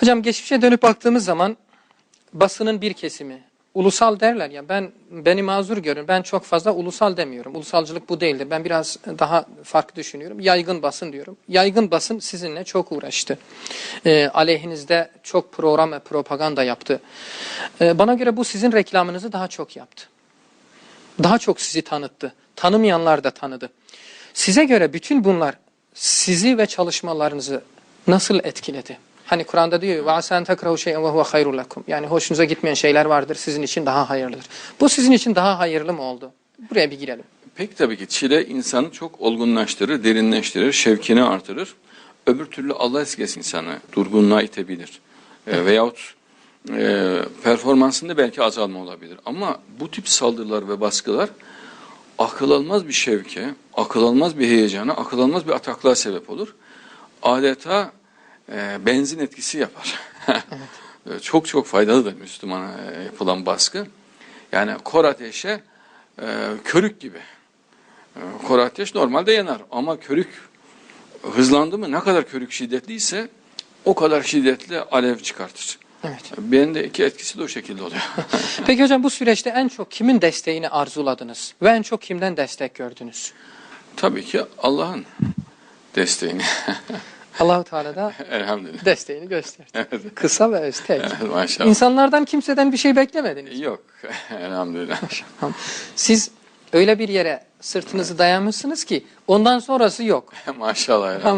Hocam geçmişe dönüp baktığımız zaman basının bir kesimi ulusal derler ya ben beni mazur görün ben çok fazla ulusal demiyorum. Ulusalcılık bu değildir. Ben biraz daha farklı düşünüyorum. Yaygın basın diyorum. Yaygın basın sizinle çok uğraştı. Ee, aleyhinizde çok program ve propaganda yaptı. Ee, bana göre bu sizin reklamınızı daha çok yaptı. Daha çok sizi tanıttı. Tanımayanlar da tanıdı. Size göre bütün bunlar sizi ve çalışmalarınızı nasıl etkiledi? Hani Kur'an'da diyor ve asen takrahu şey'en ve huve hayrul lekum. Yani hoşunuza gitmeyen şeyler vardır sizin için daha hayırlıdır. Bu sizin için daha hayırlı mı oldu? Buraya bir girelim. Pek tabii ki çile insanı çok olgunlaştırır, derinleştirir, şevkini artırır. Öbür türlü Allah eskesin insanı durgunluğa itebilir. E, veyahut e, performansında belki azalma olabilir. Ama bu tip saldırılar ve baskılar akıl almaz bir şevke, akıl almaz bir heyecana, akıl almaz bir ataklığa sebep olur. Adeta e, benzin etkisi yapar. E, çok çok faydalıdır Müslümana e, yapılan baskı. Yani kor ateşe e, körük gibi. E, kor ateş normalde yanar ama körük hızlandı mı ne kadar körük şiddetliyse o kadar şiddetli alev çıkartır. Evet. Benim de iki etkisi de o şekilde oluyor. Peki hocam bu süreçte en çok kimin desteğini arzuladınız? Ve en çok kimden destek gördünüz? Tabii ki Allah'ın desteğini. Allahu Teala da Elhamdülillah. desteğini gösterdi. Evet. Kısa ve öz tek. Maşallah. İnsanlardan kimseden bir şey beklemediniz. Yok. Elhamdülillah. Siz öyle bir yere sırtınızı dayamışsınız ki ondan sonrası yok. Maşallah. elhamdülillah.